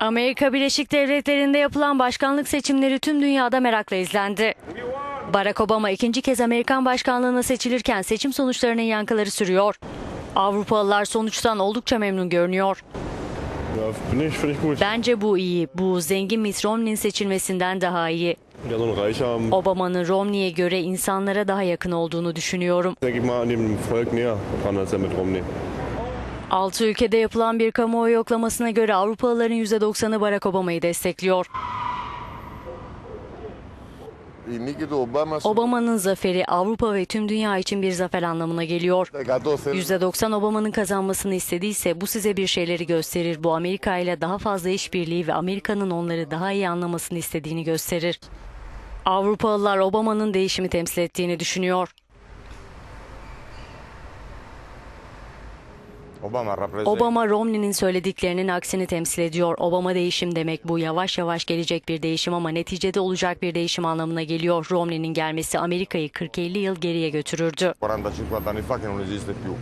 Amerika Birleşik Devletleri'nde yapılan başkanlık seçimleri tüm dünyada merakla izlendi. Barack Obama ikinci kez Amerikan başkanlığına seçilirken seçim sonuçlarının yankıları sürüyor. Avrupalılar sonuçtan oldukça memnun görünüyor. Bence bu iyi. Bu zengin Mitt Romney'nin seçilmesinden daha iyi. Obama'nın Romney'e göre insanlara daha yakın olduğunu düşünüyorum. 6 ülkede yapılan bir kamuoyu yoklamasına göre Avrupalıların %90'ı Barack Obama'yı destekliyor. Obama'nın zaferi Avrupa ve tüm dünya için bir zafer anlamına geliyor. %90 Obama'nın kazanmasını istediyse bu size bir şeyleri gösterir. Bu Amerika ile daha fazla işbirliği ve Amerika'nın onları daha iyi anlamasını istediğini gösterir. Avrupalılar Obama'nın değişimi temsil ettiğini düşünüyor. Obama Obama Romney'nin söylediklerinin aksini temsil ediyor. Obama değişim demek bu yavaş yavaş gelecek bir değişim ama neticede olacak bir değişim anlamına geliyor. Romney'nin gelmesi Amerika'yı 40-50 yıl geriye götürürdü. 45 anni fa che non esiste più.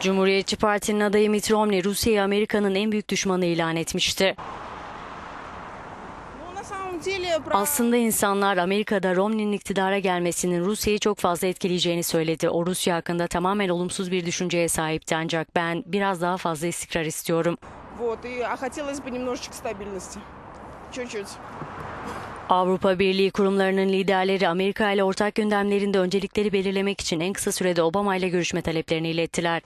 Cumhuriyetçi Parti'nin adayı Mitt Romney Rusya'yı Amerika'nın en büyük düşmanı ilan etmişti. Aslında insanlar Amerika'da Romney'nin iktidara gelmesinin Rusya'yı çok fazla etkileyeceğini söyledi. O Rusya hakkında tamamen olumsuz bir düşünceye sahipti ancak ben biraz daha fazla istikrar istiyorum. Avrupa Birliği kurumlarının liderleri Amerika ile ortak gündemlerinde öncelikleri belirlemek için en kısa sürede Obama ile görüşme taleplerini ilettiler.